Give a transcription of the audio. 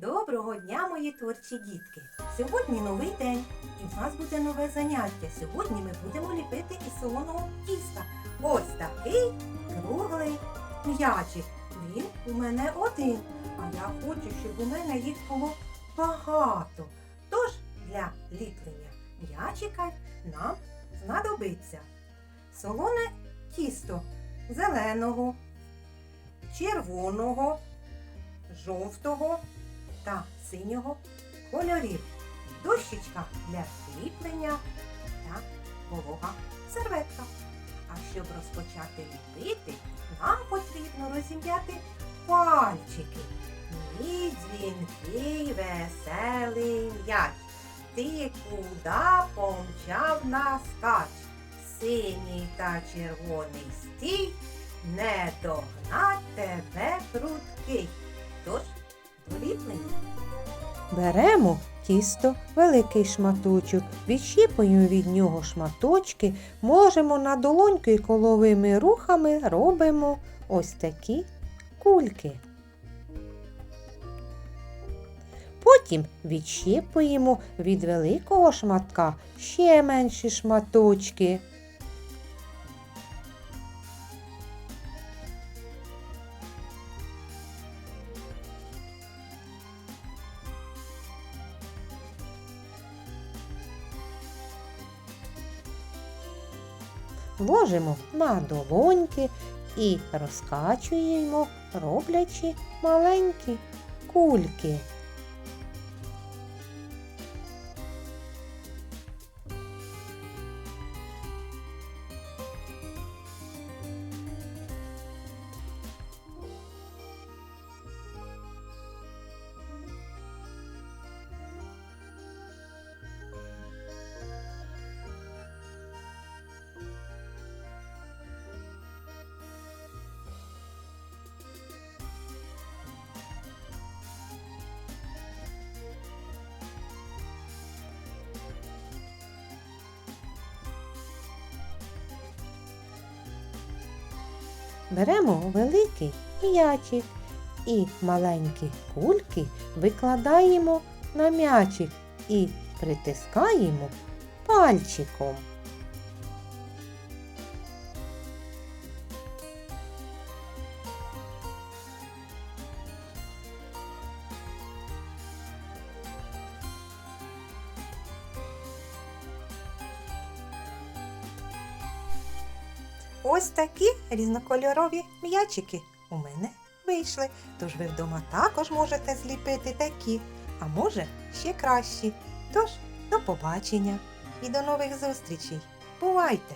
Доброго дня, мої творчі дітки! Сьогодні новий день і в нас буде нове заняття. Сьогодні ми будемо ліпити із солоного тіста. Ось такий круглий м'ячик. Він у мене один, а я хочу, щоб у мене їх було багато. Тож для ліплення м'ячика нам знадобиться солоне тісто зеленого, червоного, жовтого та синього кольорів, дощечка для ліплення та волога серветка. А щоб розпочати ліпити, нам потрібно розім'яти пальчики. Мій дзвінкий веселий м'яч. Ти куда помчав на скач? Синій та червоний стій, не догнать тебе прудкий. Беремо тісто, великий шматочок, відщіпуємо від нього шматочки, можемо на долоньку і коловими рухами робимо ось такі кульки. Потім відщіпуємо від великого шматка ще менші шматочки. Ложимо на долоньки і розкачуємо, роблячи маленькі кульки. Беремо великий м'ячик і маленькі кульки викладаємо на м'ячик і притискаємо пальчиком. Ось такі різнокольорові м'ячики у мене вийшли. Тож ви вдома також можете зліпити такі, а може ще кращі. Тож, до побачення і до нових зустрічей. Бувайте!